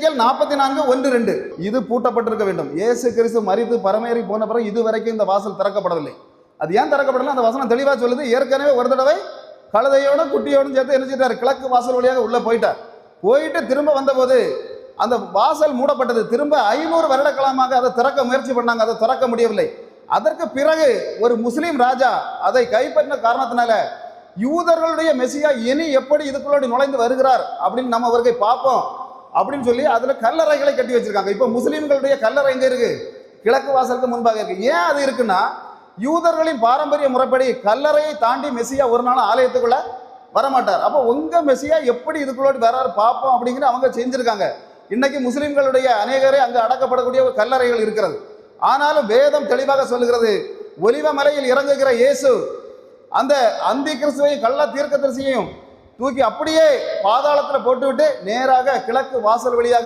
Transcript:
எசேக்கியல் நாற்பத்தி நான்கு ஒன்று ரெண்டு. இது பூட்டப்பட்டிருக்க வேண்டும். இயேசு கிறிஸ்து மறித்து பரமேறி போன பிறகு இதுவரைக்கும் இந்த வாசல் திறக்கப்படவில்லை. அது ஏன் திறக்கப்படல? அந்த வசனம் தெளிவாக சொல்லுது. ஏற்கனவே ஒரு தடவை கழுதையோட குட்டியோடும் சேர்த்து என்ன செய்தார்? கிழக்கு வாசல் வழியாக உள்ளே போயிட்டார். போயிட்டு திரும்ப வந்தபோது அந்த வாசல் மூடப்பட்டது. திரும்ப ஐநூறு வருட காலமாக அதை திறக்க முயற்சி பண்ணாங்க. அதை திறக்க முடியவில்லை. அதற்கு பிறகு ஒரு முஸ்லீம் ராஜா அதை கைப்பற்றின காரணத்தினால யூதர்களுடைய மெசியா இனி எப்படி இதுக்குள்ளோடு நுழைந்து வருகிறார் அப்படின்னு நம்ம அவர்களை பார்ப்போம். அப்படின்னு சொல்லி அதில் கல்லறைகளை கட்டி வச்சிருக்காங்க. இப்போ முஸ்லீம்களுடைய கல்லறை எங்கே இருக்கு? கிழக்கு வாசலுக்கு முன்பாக இருக்கு. ஏன் அது இருக்குன்னா யூதர்களின் பாரம்பரிய முறைப்படி கல்லறையை தாண்டி மெசியா ஒரு நாள் ஆலயத்துக்குள்ள வரமாட்டார். அப்போ உங்க மெசியா எப்படி இதுக்குள்ளோடி வராரு பார்ப்போம் அப்படிங்கிற அவங்க செஞ்சிருக்காங்க. இன்னைக்கு முஸ்லீம்களுடைய அநேகரே அங்கு அடக்கப்படக்கூடிய ஒரு கல்லறைகள் இருக்கிறது. ஆனாலும் வேதம் தெளிவாக சொல்லுகிறது ஒலிவ மலையில் இறங்குகிற இயேசு அந்த அந்தி கிறிஸ்துவையும் கள்ள தீர்க்க தரிசியையும் தூக்கி அப்படியே பாதாளத்தில் போட்டுவிட்டு நேராக கிழக்கு வாசல் வழியாக